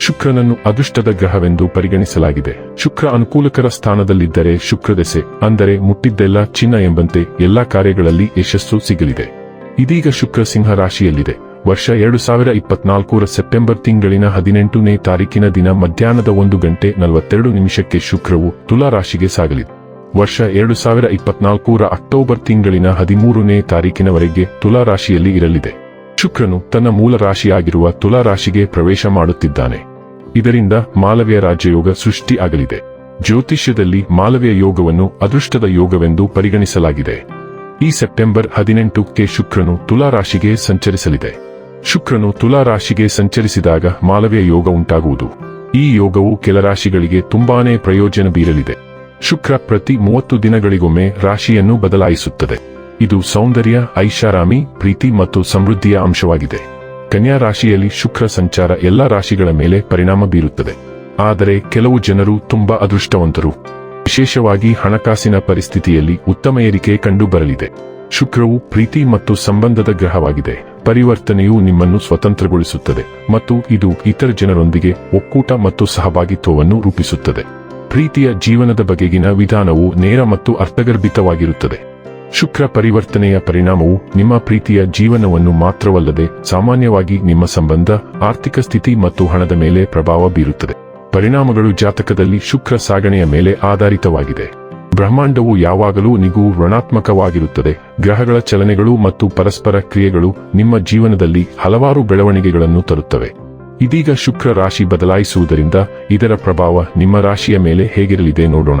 ಶುಕ್ರನನ್ನು ಅದೃಷ್ಟದ ಗ್ರಹವೆಂದು ಪರಿಗಣಿಸಲಾಗಿದೆ. ಶುಕ್ರ ಅನುಕೂಲಕರ ಸ್ಥಾನದಲ್ಲಿದ್ದರೆ ಶುಕ್ರದೆಸೆ ಅಂದರೆ ಮುಟ್ಟಿದ್ದೆಲ್ಲ ಚಿನ್ನ ಎಂಬಂತೆ ಎಲ್ಲಾ ಕಾರ್ಯಗಳಲ್ಲಿ ಯಶಸ್ಸು ಸಿಗಲಿದೆ. ಇದೀಗ ಶುಕ್ರ ಸಿಂಹ ರಾಶಿಯಲ್ಲಿದೆ. ವರ್ಷ ಎರಡು ಸಾವಿರ ಇಪ್ಪತ್ನಾಲ್ಕರ ಸೆಪ್ಟೆಂಬರ್ ತಿಂಗಳಿನ ಹದಿನೆಂಟನೇ ತಾರೀಕಿನ ದಿನ ಮಧ್ಯಾಹ್ನದ ಒಂದು ಗಂಟೆ ನಲವತ್ತೆರಡು ನಿಮಿಷಕ್ಕೆ ಶುಕ್ರವು ತುಲಾ ರಾಶಿಗೆ ಸಾಗಲಿದೆ. ವರ್ಷ ಎರಡು ಸಾವಿರ ಇಪ್ಪತ್ನಾಲ್ಕರ ಅಕ್ಟೋಬರ್ ತಿಂಗಳಿನ ಹದಿಮೂರನೇ ತಾರೀಕಿನವರೆಗೆ ತುಲಾ ರಾಶಿಯಲ್ಲಿ ಇರಲಿದೆ. ಶುಕ್ರನು ತನ್ನ ಮೂಲ ರಾಶಿಯಾಗಿರುವ ತುಲಾ ರಾಶಿಗೆ ಪ್ರವೇಶ ಮಾಡುತ್ತಿದ್ದಾನೆ. ಇದರಿಂದ ಮಾಲವ್ಯ ರಾಜ್ಯಯೋಗ ಸೃಷ್ಟಿ ಆಗಲಿದೆ. ಜ್ಯೋತಿಷ್ಯದಲ್ಲಿ ಮಾಲವ್ಯ ಯೋಗವನ್ನು ಅದೃಷ್ಟದ ಯೋಗವೆಂದು ಪರಿಗಣಿಸಲಾಗಿದೆ. ಈ ಸೆಪ್ಟೆಂಬರ್ ಹದಿನೆಂಟಕ್ಕೆ ಶುಕ್ರನು ತುಲಾ ರಾಶಿಗೆ ಸಂಚರಿಸಲಿದೆ. ಶುಕ್ರನು ತುಲಾ ರಾಶಿಗೆ ಸಂಚರಿಸಿದಾಗ ಮಾಲವ್ಯ ಯೋಗ ಉಂಟಾಗುವುದು. ಈ ಯೋಗವು ಕೆಲ ರಾಶಿಗಳಿಗೆ ತುಂಬಾನೇ ಪ್ರಯೋಜನ ಬೀರಲಿದೆ. ಶುಕ್ರ ಪ್ರತಿ ಮೂವತ್ತು ದಿನಗಳಿಗೊಮ್ಮೆ ರಾಶಿಯನ್ನು ಬದಲಾಯಿಸುತ್ತದೆ. ಇದು ಸೌಂದರ್ಯ, ಐಷಾರಾಮಿ, ಪ್ರೀತಿ ಮತ್ತು ಸಮೃದ್ಧಿಯ ಅಂಶವಾಗಿದೆ. ಕನ್ಯಾ ರಾಶಿಯಲ್ಲಿ ಶುಕ್ರ ಸಂಚಾರ ಎಲ್ಲಾ ರಾಶಿಗಳ ಮೇಲೆ ಪರಿಣಾಮ ಬೀರುತ್ತದೆ. ಆದರೆ ಕೆಲವು ಜನರು ತುಂಬಾ ಅದೃಷ್ಟವಂತರು. ವಿಶೇಷವಾಗಿ ಹಣಕಾಸಿನ ಪರಿಸ್ಥಿತಿಯಲ್ಲಿ ಉತ್ತಮ ಏರಿಕೆ ಕಂಡುಬರಲಿದೆ. ಶುಕ್ರವು ಪ್ರೀತಿ ಮತ್ತು ಸಂಬಂಧದ ಗ್ರಹವಾಗಿದೆ. ಪರಿವರ್ತನೆಯು ನಿಮ್ಮನ್ನು ಸ್ವತಂತ್ರಗೊಳಿಸುತ್ತದೆ ಮತ್ತು ಇದು ಇತರ ಜನರೊಂದಿಗೆ ಒಕ್ಕೂಟ ಮತ್ತು ಸಹಭಾಗಿತ್ವವನ್ನು ರೂಪಿಸುತ್ತದೆ. ಪ್ರೀತಿಯ ಜೀವನದ ಬಗೆಗಿನ ವಿಧಾನವು ನೇರ ಮತ್ತು ಅರ್ಥಗರ್ಭಿತವಾಗಿರುತ್ತದೆ. ಶುಕ್ರ ಪರಿವರ್ತನೆಯ ಪರಿಣಾಮವು ನಿಮ್ಮ ಪ್ರೀತಿಯ ಜೀವನವನ್ನು ಮಾತ್ರವಲ್ಲದೆ ಸಾಮಾನ್ಯವಾಗಿ ನಿಮ್ಮ ಸಂಬಂಧ, ಆರ್ಥಿಕ ಸ್ಥಿತಿ ಮತ್ತು ಹಣದ ಮೇಲೆ ಪ್ರಭಾವ ಬೀರುತ್ತದೆ. ಪರಿಣಾಮಗಳು ಜಾತಕದಲ್ಲಿ ಶುಕ್ರ ಸಾಗಣೆಯ ಮೇಲೆ ಆಧಾರಿತವಾಗಿದೆ. ಬ್ರಹ್ಮಾಂಡವು ಯಾವಾಗಲೂ ನಿಗೂ ಋಣಾತ್ಮಕವಾಗಿರುತ್ತದೆ. ಗ್ರಹಗಳ ಚಲನೆಗಳು ಮತ್ತು ಪರಸ್ಪರ ಕ್ರಿಯೆಗಳು ನಿಮ್ಮ ಜೀವನದಲ್ಲಿ ಹಲವಾರು ಬೆಳವಣಿಗೆಗಳನ್ನು ತರುತ್ತವೆ. ಇದೀಗ ಶುಕ್ರ ರಾಶಿ ಬದಲಾಯಿಸುವುದರಿಂದ ಇದರ ಪ್ರಭಾವ ನಿಮ್ಮ ರಾಶಿಯ ಮೇಲೆ ಹೇಗಿರಲಿದೆ ನೋಡೋಣ.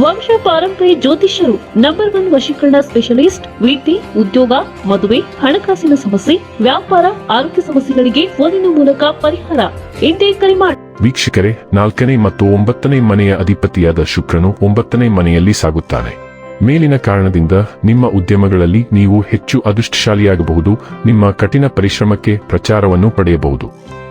ವಂಶ ಪಾರಂಪರ್ಯ ಜ್ಯೋತಿಷ್ಯರು ನಂಬರ್ ಒನ್ ವಶೀಕರಣ ಸ್ಪೆಷಲಿಸ್ಟ್ ವೃತ್ತಿ ಉದ್ಯೋಗ, ಮದುವೆ, ಹಣಕಾಸಿನ ಸಮಸ್ಯೆ, ವ್ಯಾಪಾರ, ಆರೋಗ್ಯ ಸಮಸ್ಯೆಗಳಿಗೆ ಫೋನಿನ ಮೂಲಕ ಪರಿಹಾರ. ಎಂದೇ ಕರೆ ಮಾಡಿ ವೀಕ್ಷಕರೇ, ನಾಲ್ಕನೇ ಮತ್ತು ಒಂಬತ್ತನೇ ಮನೆಯ ಅಧಿಪತಿಯಾದ ಶುಕ್ರನು ಒಂಬತ್ತನೇ ಮನೆಯಲ್ಲಿ ಸಾಗುತ್ತಾನೆ. ಮೇಲಿನ ಕಾರಣದಿಂದ ನಿಮ್ಮ ಉದ್ಯಮಗಳಲ್ಲಿ ನೀವು ಹೆಚ್ಚು ಅದೃಷ್ಟಶಾಲಿಯಾಗಬಹುದು, ನಿಮ್ಮ ಕಠಿಣ ಪರಿಶ್ರಮಕ್ಕೆ ಪ್ರಚಾರವನ್ನು ಪಡೆಯಬಹುದು.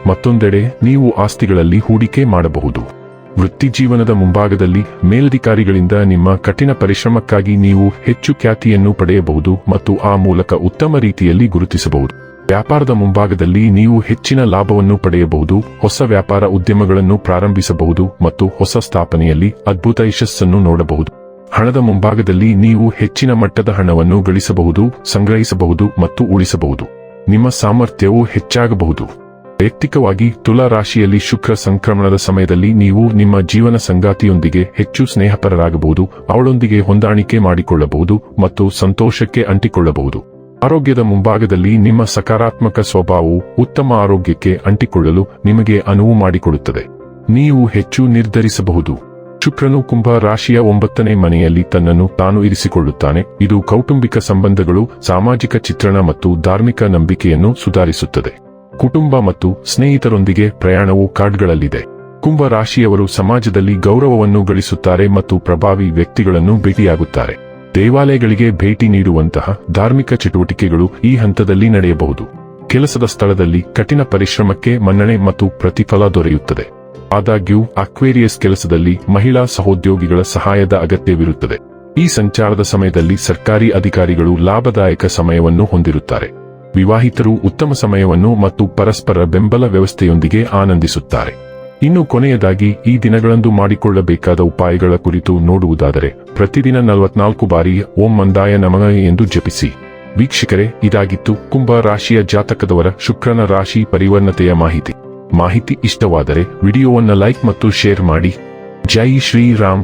ಮತ್ತೊಂದೆಡೆ, ನೀವು ಆಸ್ತಿಗಳಲ್ಲಿ ಹೂಡಿಕೆ ಮಾಡಬಹುದು. ವೃತ್ತಿ ಜೀವನದ ಮುಂಭಾಗದಲ್ಲಿ ಮೇಲಧಿಕಾರಿಗಳಿಂದ ನಿಮ್ಮ ಕಠಿಣ ಪರಿಶ್ರಮಕ್ಕಾಗಿ ನೀವು ಹೆಚ್ಚು ಖ್ಯಾತಿಯನ್ನು ಪಡೆಯಬಹುದು ಮತ್ತು ಆ ಮೂಲಕ ಉತ್ತಮ ರೀತಿಯಲ್ಲಿ ಗುರುತಿಸಬಹುದು. ವ್ಯಾಪಾರದ ಮುಂಭಾಗದಲ್ಲಿ ನೀವು ಹೆಚ್ಚಿನ ಲಾಭವನ್ನು ಪಡೆಯಬಹುದು, ಹೊಸ ವ್ಯಾಪಾರ ಉದ್ಯಮಗಳನ್ನು ಪ್ರಾರಂಭಿಸಬಹುದು ಮತ್ತು ಹೊಸ ಸ್ಥಾಪನೆಯಲ್ಲಿ ಅದ್ಭುತ ಯಶಸ್ಸನ್ನು ನೋಡಬಹುದು. ಹಣದ ಮುಂಭಾಗದಲ್ಲಿ ನೀವು ಹೆಚ್ಚಿನ ಮಟ್ಟದ ಹಣವನ್ನು ಗಳಿಸಬಹುದು, ಸಂಗ್ರಹಿಸಬಹುದು ಮತ್ತು ಉಳಿಸಬಹುದು. ನಿಮ್ಮ ಸಾಮರ್ಥ್ಯವು ಹೆಚ್ಚಾಗಬಹುದು. ವೈಯಕ್ತಿಕವಾಗಿ ತುಲಾ ರಾಶಿಯಲ್ಲಿ ಶುಕ್ರ ಸಂಕ್ರಮಣದ ಸಮಯದಲ್ಲಿ ನೀವು ನಿಮ್ಮ ಜೀವನ ಸಂಗಾತಿಯೊಂದಿಗೆ ಹೆಚ್ಚು ಸ್ನೇಹಪರರಾಗಬಹುದು, ಅವಳೊಂದಿಗೆ ಹೊಂದಾಣಿಕೆ ಮಾಡಿಕೊಳ್ಳಬಹುದು ಮತ್ತು ಸಂತೋಷಕ್ಕೆ ಅಂಟಿಕೊಳ್ಳಬಹುದು. ಆರೋಗ್ಯದ ಮುಂಭಾಗದಲ್ಲಿ ನಿಮ್ಮ ಸಕಾರಾತ್ಮಕ ಸ್ವಭಾವವು ಉತ್ತಮ ಆರೋಗ್ಯಕ್ಕೆ ಅಂಟಿಕೊಳ್ಳಲು ನಿಮಗೆ ಅನುವು ಮಾಡಿಕೊಡುತ್ತದೆ. ನೀವು ಹೆಚ್ಚು ನಿರ್ಧರಿಸಬಹುದು. ಶುಕ್ರನು ಕುಂಭ ರಾಶಿಯ ಒಂಬತ್ತನೇ ಮನೆಯಲ್ಲಿ ತನ್ನನ್ನು ತಾನು ಇರಿಸಿಕೊಳ್ಳುತ್ತಾನೆ. ಇದು ಕೌಟುಂಬಿಕ ಸಂಬಂಧಗಳು, ಸಾಮಾಜಿಕ ಚಿತ್ರಣ ಮತ್ತು ಧಾರ್ಮಿಕ ನಂಬಿಕೆಯನ್ನು ಸುಧಾರಿಸುತ್ತದೆ. ಕುಟುಂಬ ಮತ್ತು ಸ್ನೇಹಿತರೊಂದಿಗೆ ಪ್ರಯಾಣವು ಕಾರ್ಡ್ಗಳಲ್ಲಿದೆ ಕುಂಭ ರಾಶಿಯವರು ಸಮಾಜದಲ್ಲಿ ಗೌರವವನ್ನು ಗಳಿಸುತ್ತಾರೆ ಮತ್ತು ಪ್ರಭಾವಿ ವ್ಯಕ್ತಿಗಳನ್ನು ಭೇಟಿಯಾಗುತ್ತಾರೆ. ದೇವಾಲಯಗಳಿಗೆ ಭೇಟಿ ನೀಡುವಂತಹ ಧಾರ್ಮಿಕ ಚಟುವಟಿಕೆಗಳು ಈ ಹಂತದಲ್ಲಿ ನಡೆಯಬಹುದು. ಕೆಲಸದ ಸ್ಥಳದಲ್ಲಿ ಕಠಿಣ ಪರಿಶ್ರಮಕ್ಕೆ ಮನ್ನಣೆ ಮತ್ತು ಪ್ರತಿಫಲ ದೊರೆಯುತ್ತದೆ. ಆದಾಗ್ಯೂ, ಅಕ್ವೇರಿಯಸ್ ಕೆಲಸದಲ್ಲಿ ಮಹಿಳಾ ಸಹೋದ್ಯೋಗಿಗಳ ಸಹಾಯದ ಅಗತ್ಯವಿರುತ್ತದೆ. ಈ ಸಂಚಾರದ ಸಮಯದಲ್ಲಿ ಸರ್ಕಾರಿ ಅಧಿಕಾರಿಗಳು ಲಾಭದಾಯಕ ಸಮಯವನ್ನು ಹೊಂದಿರುತ್ತಾರೆ. ವಿವಾಹಿತರು ಉತ್ತಮ ಸಮಯವನ್ನು ಮತ್ತು ಪರಸ್ಪರ ಬೆಂಬಲ ವ್ಯವಸ್ಥೆಯೊಂದಿಗೆ ಆನಂದಿಸುತ್ತಾರೆ. ಇನ್ನು ಕೊನೆಯದಾಗಿ, ಈ ದಿನಗಳಂದು ಮಾಡಿಕೊಳ್ಳಬೇಕಾದ ಉಪಾಯಗಳ ಕುರಿತು ನೋಡುವುದಾದರೆ, ಪ್ರತಿದಿನ ನಲವತ್ನಾಲ್ಕು ಬಾರಿ ಓಂ ಮಂದಾಯ ನಮಃ ಎಂದು ಜಪಿಸಿ. ವೀಕ್ಷಕರೇ, ಇದಾಗಿತ್ತು ಕುಂಭ ರಾಶಿಯ ಜಾತಕದವರ ಶುಕ್ರನ ರಾಶಿ ಪರಿವರ್ಣತೆಯ ಮಾಹಿತಿ. ಮಾಹಿತಿ ಇಷ್ಟವಾದರೆ ವಿಡಿಯೋವನ್ನು ಲೈಕ್ ಮತ್ತು ಶೇರ್ ಮಾಡಿ. ಜೈ ಶ್ರೀರಾಮ್.